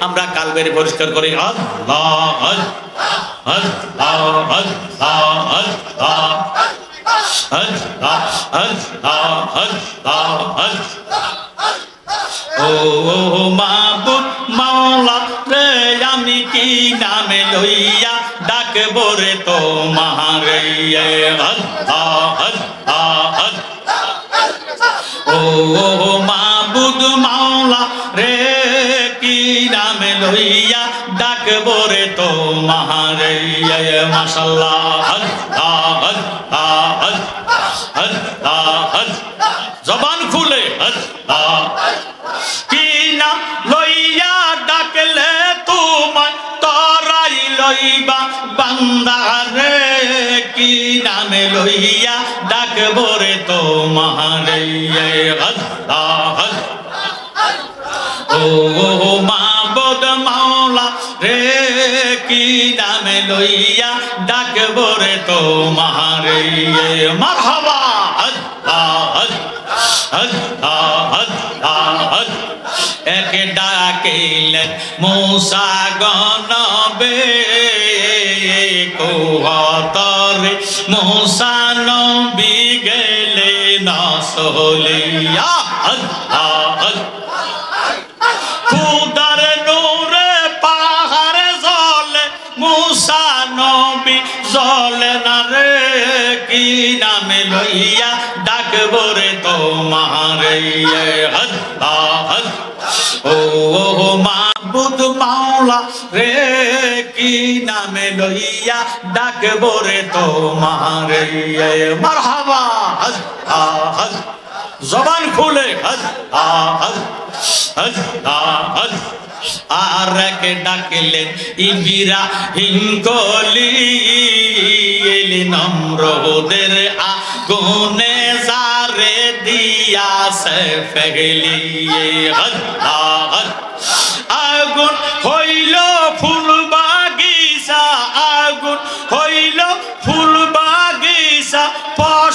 আমরা কালবেরি পরিষ্কার করি ও মাবুদ মাওলা রে আমি কি নামে লইয়া ডাকব রে তো মহারে আল্লাহ আল্লাহ ও মাবুদ মা হইয়া ডাকবো রে তো মহার মাসাল্লাহ জবান খুলে। কি না লইয়া ডাকলে তোমার তরাই লইবা বান্দারে কি নামে লইয়া ডাকবো রে তো মহার ও, মা রে কি নামে লইয়া ডাকবো রে আল্লাহ আল্লাহ আল্লাহ এক ডাকিলেন মূসা গনবে কোহতরে মূসা নবী গেলে না সলিয়া নামে লইয়া ডাকবো রে তোমারে। ও মাবুদ মাওলা রে, কি নামে লইয়া ডাকবো রে তোমারে। মারহাবা আল্লাহ জবান খুলে আল্লাহ আর এক ডাকলেন ইবিরা হিঙ্গলি এলি নম্রদের আগুনে সারে দিয়াছে ফেগলি আগুন হইল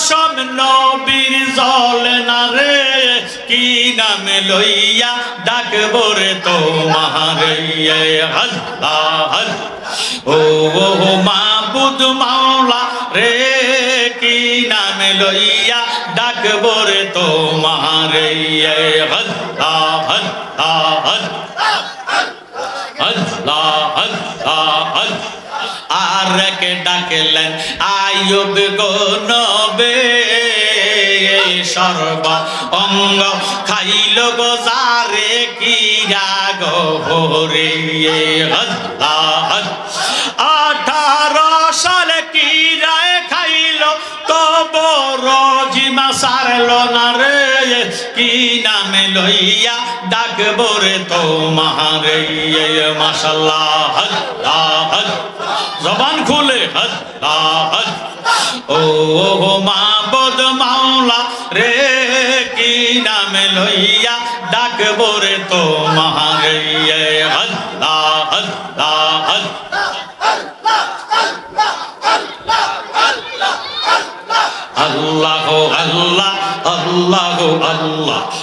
পশম নবীর জল না রে? কি নামে লইয়া ডাকবো রে তোমারে? আল্লাহ ও মাবুদ মাওলা রে, কি নামে লইয়া ডাকবো রে তোমারে? আল্লাহ আল্লাহ আল্লাহ আল্লাহ আর কে ডাকলেন আয়ুব গো সর্ব অঙ্গ খাইল গো কি গো হরে আঠারো সাল কি রায় খাইল, তব রজিমা সারল না রে, কি নামে লইয়া ডাকবো রে তোমারে? মাশাল্লাহ আল্লাহ জবান খুলে আল্লাহ ও মাবদ মাওলা, রে, কি নামে লইয়া ডাকবো রে তোমারে? আল্লাহ আল্লাহ আল্লাহ আল্লাহ আল্লাহ আল্লাহ।